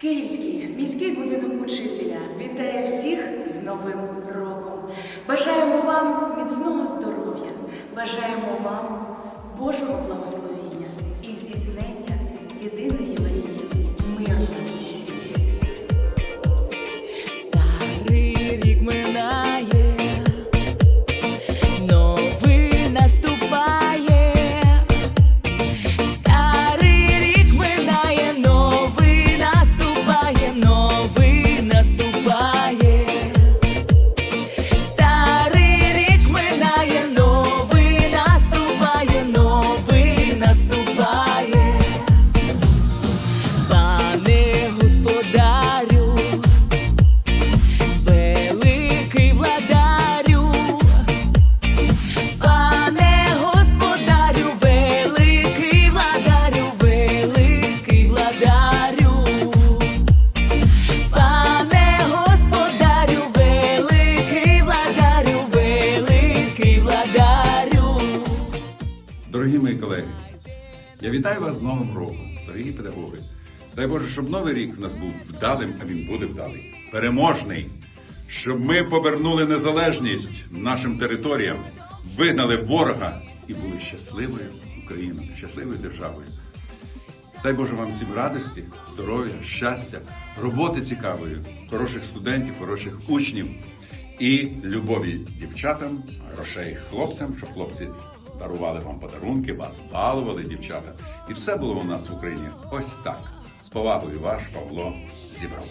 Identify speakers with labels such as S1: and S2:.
S1: Київський міський будинок учителя вітає всіх з Новим роком. Бажаємо вам міцного здоров'я, бажаємо вам Божого благословення і здійснення єдиної
S2: Дорогі мої колеги, я вітаю вас з Новим роком, дорогі педагоги. Дай Боже, щоб новий рік в нас був вдалим, а він буде вдалий, переможний. Щоб ми повернули незалежність нашим територіям, вигнали ворога і були щасливою Україною, щасливою державою. Дай Боже вам всім радості, здоров'я, щастя, роботи цікавої, хороших студентів, хороших учнів і любові дівчатам, грошей хлопцям, щоб хлопці дарували вам подарунки, вас балували дівчата. І все було у нас в Україні ось так. З повагою ваш Павло зібрав.